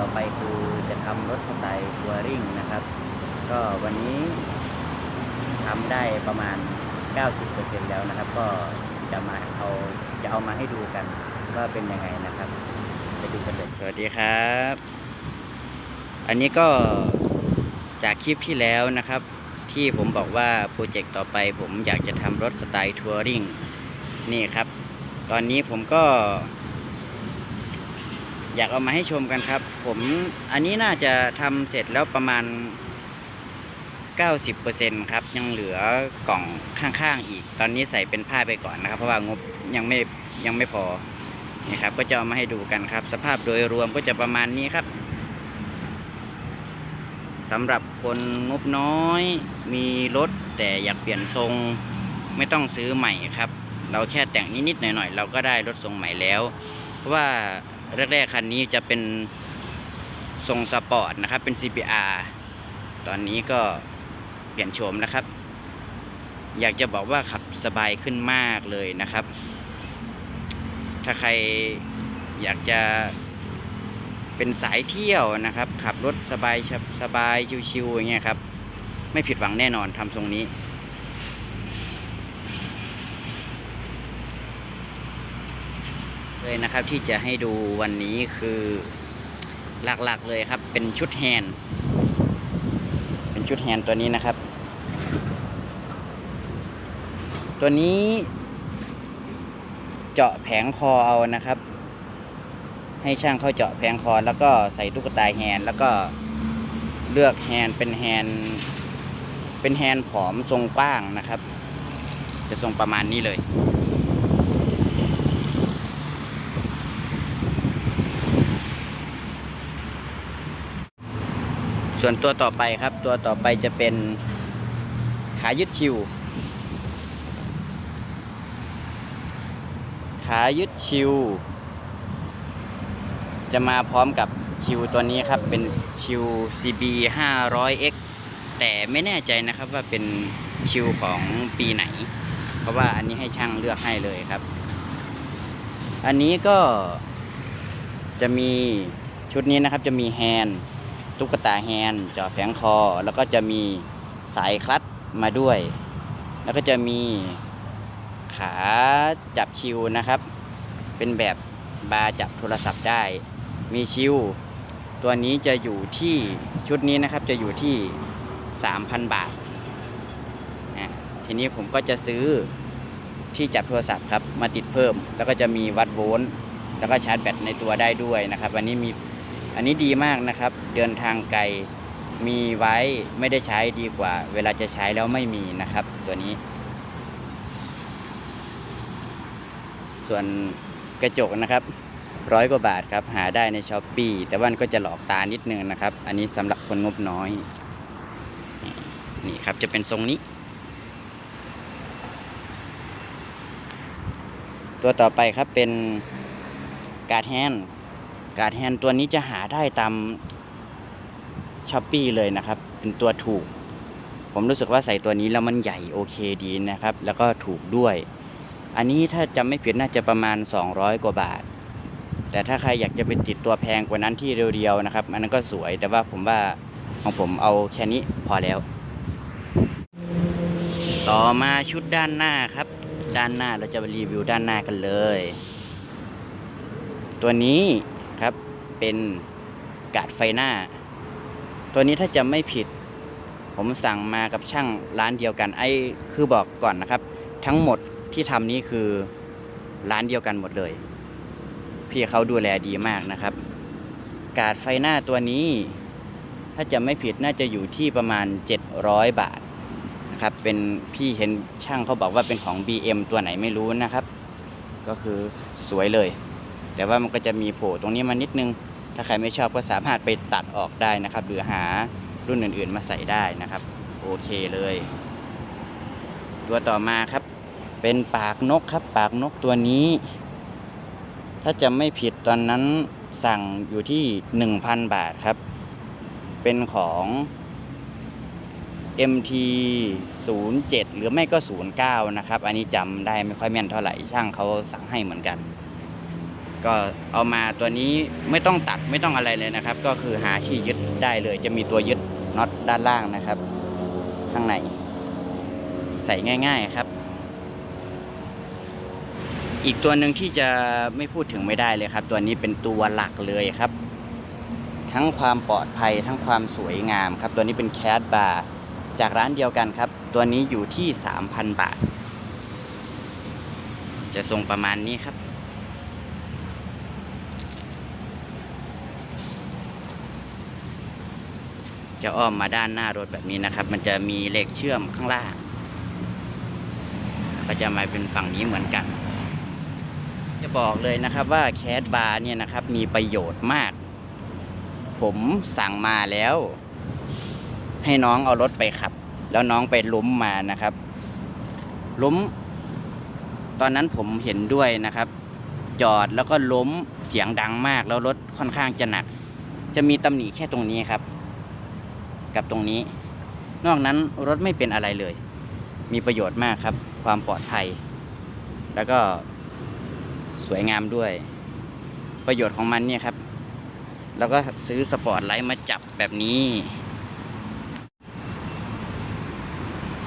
ต่อไปคือจะทำรถสไตล์ทัวริงนะครับ ก็วันนี้ทำได้ประมาณ 90%แล้วนะครับ ก็จะมาเอาจะเอามาให้ดูกันว่าเป็นยังไงนะครับ ไปดูกันเลยสวัสดีครับ อันนี้ก็จากคลิปที่แล้วนะครับ ที่ผมบอกว่าโปรเจกต์ต่อไปผมอยากจะทำรถสไตล์ทัวริงนี่ครับ ตอนนี้ผมก็ อยากเอามาให้ชมกันครับ ผมอันนี้น่าจะทำเสร็จแล้วประมาณ 90%ครับ ยังเหลือกล่องข้างๆอีก ตอนนี้ใส่เป็นผ้าไปก่อนนะครับ เพราะว่างบยังไม่ยังไม่พอนี่ครับก็จะเอามาให้ดูกันครับ สภาพโดยรวมก็จะประมาณนี้ครับสำหรับคนงบน้อย มีรถแต่อยากเปลี่ยนทรงไม่ต้องซื้อใหม่ครับ เราแค่แต่งนิดๆหน่อยๆ เราก็ได้รถทรงใหม่แล้ว เพราะว่า แรกๆคันนี้จะเป็นทรงสปอร์ตนะครับ เป็น CBR ตอนนี้ก็เปลี่ยนโฉมนะครับ อยากจะบอกว่าขับสบายขึ้นมากเลยนะครับ ถ้าใครอยากจะเป็นสายเที่ยวนะครับ ขับรถสบายสบายชิวๆอย่างเงี้ยครับ ไม่ผิดหวังแน่นอนทำทรงนี้ เลยนะครับที่จะให้ดูวันนี้คือหลักๆเลยครับ เป็นชุดแฮนเป็นชุดแฮนตัวนี้นะครับ ตัวนี้ เจาะแผงคอเอานะครับ ให้ช่างเขาเจาะแผงคอแล้วก็ใส่ตุ๊กตาแฮนแล้วก็เลือกแฮนเป็นแฮนเป็นแฮนผอมทรงกว้างนะครับ จะทรงประมาณนี้เลย ส่วนตัวต่อไปครับ ตัวต่อไปจะเป็นขายึดชิว ขายึดชิว จะมาพร้อมกับชิวตัวนี้ครับ เป็นชิว CB 500X แต่ไม่แน่ใจนะครับว่าเป็นชิวของปีไหน เพราะว่าอันนี้ให้ช่างเลือกให้เลยครับ อันนี้ก็จะมีชุดนี้นะครับจะมีแฮนด์ ตุ๊กตาแฮนด์จาะแผงคอ แล้วก็จะมีสายคลัตมาด้วย แล้วก็จะมีขาจับชิวนะครับ เป็นแบบบาร์จับโทรศัพท์ได้ มีชิว ตัวนี้จะอยู่ที่ชุดนี้นะครับจะอยู่ที่ 3,000 บาทนะทีนี้ผมก็จะซื้อที่จับโทรศัพท์ครับมาติดเพิ่ม แล้วก็จะมีวัดโวลต์แล้วก็ชาร์จแบตในตัวได้ด้วยนะครับ วันนี้มี อันนี้ดีมากนะครับ เดินทางไกลมีไว้ไม่ได้ใช้ดีกว่า เวลาจะใช้แล้วไม่มีนะครับ ตัวนี้ ส่วนกระจกนะครับร้อยกว่าบาทครับ หาได้ในช้อปปีแต่ว่ามันก็จะหลอกตานิดนึงนะครับ อันนี้สำหรับคนงบน้อย นี่ครับจะเป็นทรงนี้ ตัวต่อไปครับเป็นการ์ดแฮนด์ การ์ดแฮนตัวนี้จะหาได้ตามช้อปปีเลยนะครับ เป็นตัวถูก ผมรู้สึกว่าใส่ตัวนี้แล้วมันใหญ่โอเคดีนะครับ แล้วก็ถูกด้วย อันนี้ถ้าจำไม่ผิดน่าจะประมาณ 200 กว่าบาท แต่ถ้าใครอยากจะไปติดตัวแพงกว่านั้นที่เรียวๆนะครับอันนั้นก็สวยแต่ว่าผมว่าของผมเอาแค่นี้พอแล้ว ต่อมาชุดด้านหน้าครับ ด้านหน้าเราจะรีวิวด้านหน้ากันเลย ตัวนี้ เป็นกาดไฟหน้า ตัวนี้ถ้าจะไม่ผิด ผมสั่งมากับช่างร้านเดียวกันไอ้คือบอกก่อนนะครับ ทั้งหมดที่ทำนี้คือร้านเดียวกันหมดเลย พี่เขาดูแลดีมากนะครับ กาดไฟหน้าตัวนี้ ถ้าจะไม่ผิดน่าจะอยู่ที่ประมาณ 700 บาทนะครับเป็นพี่เห็นช่างเขาบอกว่าเป็นของ BM ตัวไหนไม่รู้นะครับ ก็คือสวยเลย แต่ว่ามันก็จะมีโผล่ตรงนี้มานิดนึง ถ้าใครไม่ชอบก็สามารถไปตัดออกได้นะครับ หรือหารุ่นอื่นๆมาใส่ได้นะครับ โอเคเลย ตัวต่อมาครับ เป็นปากนกครับ ปากนกตัวนี้ ถ้าจะไม่ผิดตอนนั้นสั่งอยู่ที่ 1,000 บาทครับ เป็นของ MT 07 หรือไม่ก็ 09 นะครับ อันนี้จำได้ไม่ค่อยแม่นเท่าไหร่ช่างเขาสั่งให้เหมือนกัน ก็เอามาตัวนี้ไม่ต้องตัดไม่ต้องอะไรเลยนะครับ ก็คือหาที่ยึดได้เลย จะมีตัวยึดน็อตด้านล่างนะครับ ข้างใน ใส่ง่าย ๆครับ อีกตัวหนึ่งที่จะไม่พูดถึงไม่ได้เลยครับ ตัวนี้เป็นตัวหลักเลยครับ ทั้งความปลอดภัยทั้งความสวยงามครับ ตัวนี้เป็นแคดบาร์จากร้านเดียวกันครับ ตัวนี้อยู่ที่ 3,000 บาท จะทรงประมาณนี้ครับ จะอ้อมมาด้านหน้ารถแบบนี้นะครับ มันจะมีเหล็กเชื่อมข้างล่าง ก็จะมาเป็นฝั่งนี้เหมือนกัน จะบอกเลยนะครับว่าแคดบาร์เนี่ยนะครับมีประโยชน์มาก ผมสั่งมาแล้ว ให้น้องเอารถไปขับ แล้วน้องไปล้มมานะครับ ล้ม ตอนนั้นผมเห็นด้วยนะครับ จอดแล้วก็ล้มเสียงดังมากแล้วรถค่อนข้างจะหนัก จะมีตำหนิแค่ตรงนี้ครับ กับตรงนี้ นอกนั้นรถไม่เป็นอะไรเลย มีประโยชน์มากครับ ความปลอดภัย แล้วก็สวยงามด้วย ประโยชน์ของมันเนี่ยครับ แล้วก็ซื้อสปอร์ตไลท์มาจับแบบนี้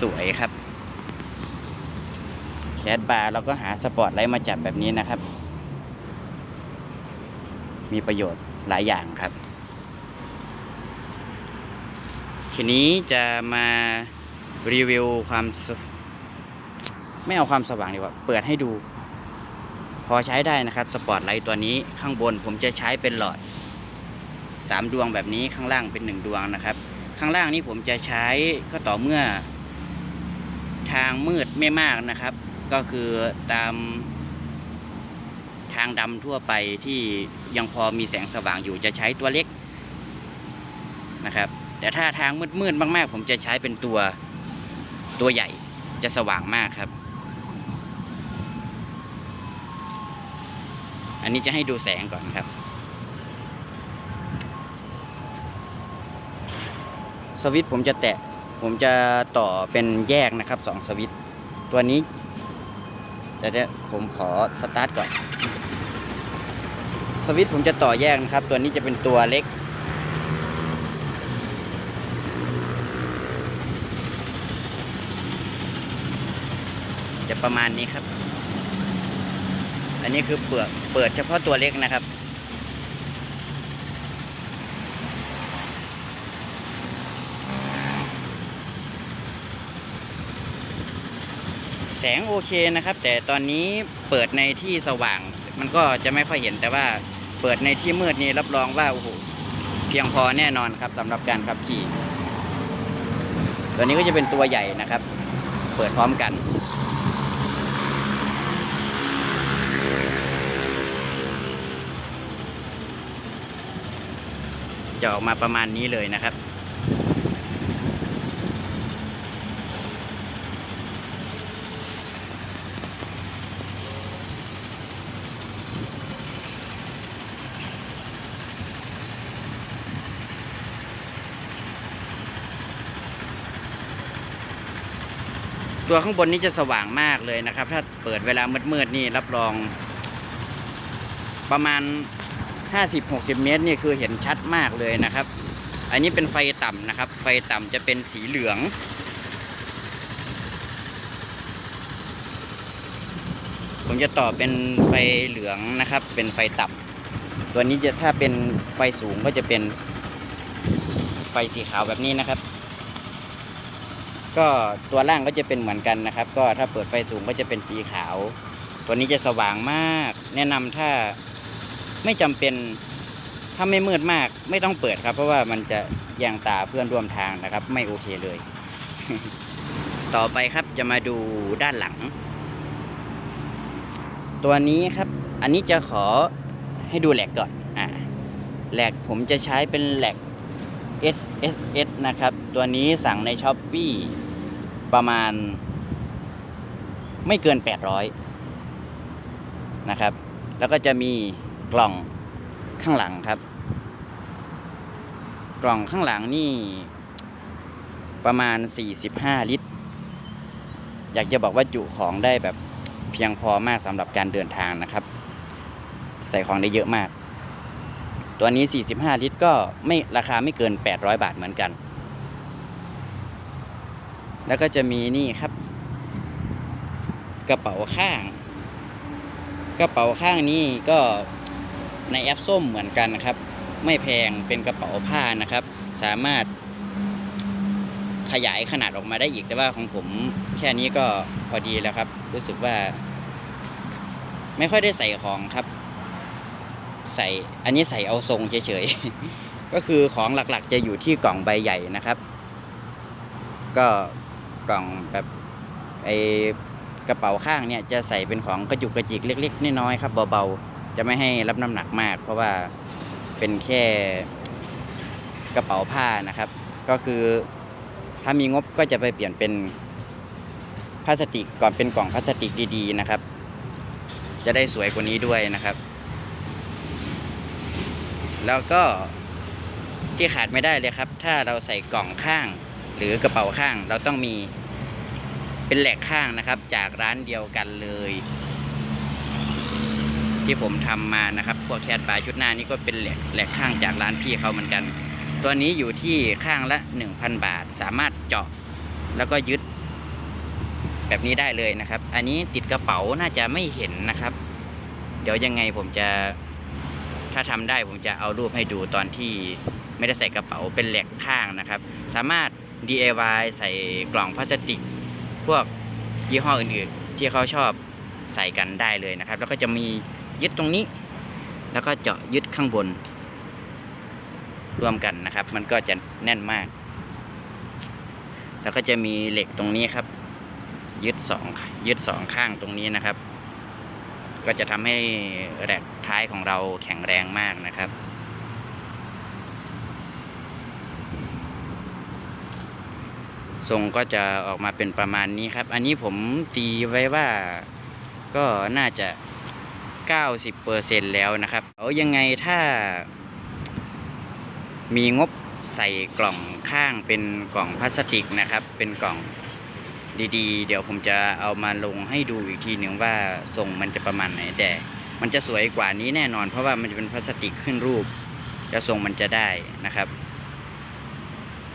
สวยครับแคดบาร์เราก็หาสปอร์ตไลท์มาจับแบบนี้นะครับ มีประโยชน์หลายอย่างครับ ทีนี้จะมารีวิวความไม่เอาความสว่างดีกว่า เปิดให้ดู พอใช้ได้นะครับ สปอร์ตไลท์ตัวนี้ข้างบนผมจะใช้เป็นหลอดสามดวงแบบนี้ข้างล่างเป็นหนึ่งดวงนะครับ ข้างล่างนี้ผมจะใช้ก็ต่อเมื่อ ทางมืดไม่มากนะครับ ก็คือตามทางดำทั่วไปที่ยังพอมีแสงสว่างอยู่จะใช้ตัวเล็กนะครับ แต่ถ้าทางมืดๆมาก ๆ ผมจะใช้เป็นตัวตัวใหญ่จะสว่างมากครับ อันนี้จะให้ดูแสงก่อนครับ สวิตผมจะแตะผมจะต่อเป็นแยกนะครับสองสวิตตัวนี้แต่เดี๋ยวผมขอสตาร์ทก่อน สวิตผมจะต่อแยกนะครับ ตัวนี้จะเป็นตัวเล็ก จะประมาณนี้ครับ อันนี้คือเปิดเปิดเฉพาะตัวเล็กนะครับ แสงโอเคนะครับ แต่ตอนนี้เปิดในที่สว่าง มันก็จะไม่ค่อยเห็นแต่ว่าเปิดในที่มืดนี่รับรองว่าโอ้โหเพียงพอแน่นอนครับสำหรับการขับขี่ ตัวนี้ก็จะเป็นตัวใหญ่นะครับ เปิดพร้อมกัน จะออกมาประมาณนี้เลยนะครับตัวข้างบนนี้จะสว่างมากเลยนะครับ ถ้าเปิดเวลามืดๆนี่รับรอง ประมาณ 50-60 เมตรนี่คือเห็นชัดมากเลยนะครับ อันนี้เป็นไฟต่ำนะครับ ไฟต่ำจะเป็นสีเหลือง ผมจะต่อเป็นไฟเหลืองนะครับ เป็นไฟต่ำตัวนี้จะถ้าเป็นไฟสูงก็จะเป็นไฟสีขาวแบบนี้นะครับ ก็ตัวล่างก็จะเป็นเหมือนกันนะครับ ก็ถ้าเปิดไฟสูงก็จะเป็นสีขาว ตัวนี้จะสว่างมาก แนะนำถ้า ไม่จำเป็นถ้าไม่มืดมาก ไม่ต้องเปิดครับ เพราะว่ามันจะแยงตาเพื่อนร่วมทางนะครับ ไม่โอเคเลย ต่อไปครับจะมาดูด้านหลัง ตัวนี้ครับ อันนี้จะขอให้ดูแหลกก่อนอ่าแหลกผมจะใช้เป็นแหลก S S S นะครับ ตัวนี้สั่งในช้อปปีประมาณ ไม่เกิน 800 นะครับ แล้วก็จะมี กล่องข้างหลังครับ กล่องข้างหลังนี่ ประมาณ 45 ลิตร อยากจะบอกว่าจุของได้แบบเพียงพอมากสำหรับการเดินทางนะครับ ใส่ของได้เยอะมาก ตัวนี้ 45 ลิตรก็ไม่ราคาไม่เกิน 800 บาทเหมือนกัน แล้วก็จะมีนี่ครับ กระเป๋าข้าง กระเป๋าข้างนี้ก็ ในแอปส้มเหมือนกันนะครับ ไม่แพงเป็นกระเป๋าผ้านะครับ สามารถขยายขนาดออกมาได้อีกแต่ว่าของผมแค่นี้ก็พอดีแล้วครับ รู้สึกว่า ไม่ค่อยได้ใส่ของครับ ใส่อันนี้ใส่เอาทรงเฉยๆ ก็คือของหลักๆ จะอยู่ที่กล่องใบใหญ่นะครับ ก็กล่องแบบไอกระเป๋าข้างเนี่ยจะใส่เป็นของกระจุกกระจิกเล็ก ๆน้อยๆครับเบาๆ จะไม่ให้รับน้ำหนักมาก เพราะว่าเป็นแค่กระเป๋าผ้านะครับ ก็คือถ้ามีงบก็จะไปเปลี่ยนเป็นพลาสติกก่อนเป็นกล่องพลาสติกดีๆนะครับ จะได้สวยกว่านี้ด้วยนะครับ แล้วก็ที่ขาดไม่ได้เลยครับ ถ้าเราใส่กล่องข้าง หรือกระเป๋าข้างเราต้องมีเป็นแหลกข้างนะครับ จากร้านเดียวกันเลย ที่ผมทำมานะครับพวกแคดบาร์ชุดหน้านี่ก็เป็นแหลกแหลกข้างจากร้านพี่เขาเหมือนกัน ตัวนี้อยู่ที่ข้างละ 1,000 บาท สามารถเจาะแล้วก็ยึดแบบนี้ได้เลยนะครับ อันนี้ติดกระเป๋าน่าจะไม่เห็นนะครับ เดี๋ยวยังไงผมจะถ้าทำได้ผมจะเอารูปให้ดูตอนที่ไม่ได้ใส่กระเป๋าเป็นแหลกข้างนะครับ สามารถ DIY ใส่กล่องพลาสติก พวกยี่ห้ออื่นๆ ที่เขาชอบใส่กันได้เลยนะครับ แล้วก็จะมี ยึดตรงนี้ แล้วก็เจาะยึดข้างบน ร่วมกันนะครับ มันก็จะแน่นมาก แล้วก็จะมีเหล็กตรงนี้ครับ ยึดสองยึดสองข้างตรงนี้นะครับ ก็จะทำให้แรกท้ายของเราแข็งแรงมากนะครับทรงก็จะออกมาเป็นประมาณนี้ครับ อันนี้ผมตีไว้ว่าก็น่าจะ 90%แล้วนะครับเอายังไงถ้า มีงบใส่กล่องข้างเป็นกล่องพลาสติกนะครับ เป็นกล่องดีๆ เดี๋ยวผมจะเอามาลงให้ดูอีกทีหนึ่งว่าทรงมันจะประมาณไหนแต่ มันจะสวยกว่านี้แน่นอน เพราะว่ามันจะเป็นพลาสติกขึ้นรูปแล้วทรงมันจะได้นะครับ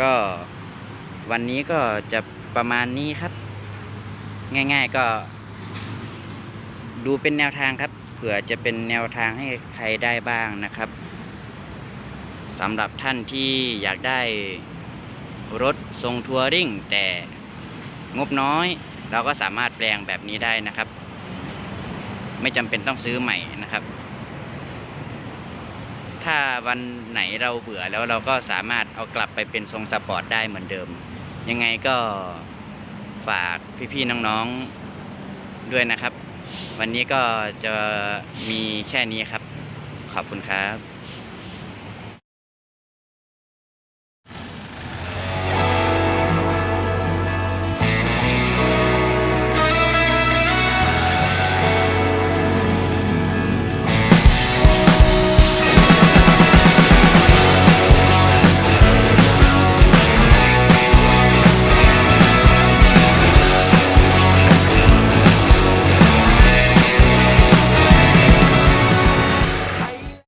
ก็วันนี้ก็จะประมาณนี้ครับ ง่าย ๆก็ดูเป็นแนวทางครับ ผื่อจะเป็นแนวทางให้ใครได้บ้างนะครับสำหรับท่านที่อยากได้รถทรงทัวริงแต่งบน้อย เราก็สามารถแปลงแบบนี้ได้นะครับ ไม่จำเป็นต้องซื้อใหม่นะครับ ถ้าวันไหนเราเบื่อแล้วเราก็สามารถเอากลับไปเป็นทรงสปอร์ตได้เหมือนเดิม ยังไงก็ฝากพี่ๆน้องๆด้วยนะครับ วันนี้ก็จะมีแค่นี้ครับ ขอบคุณครับ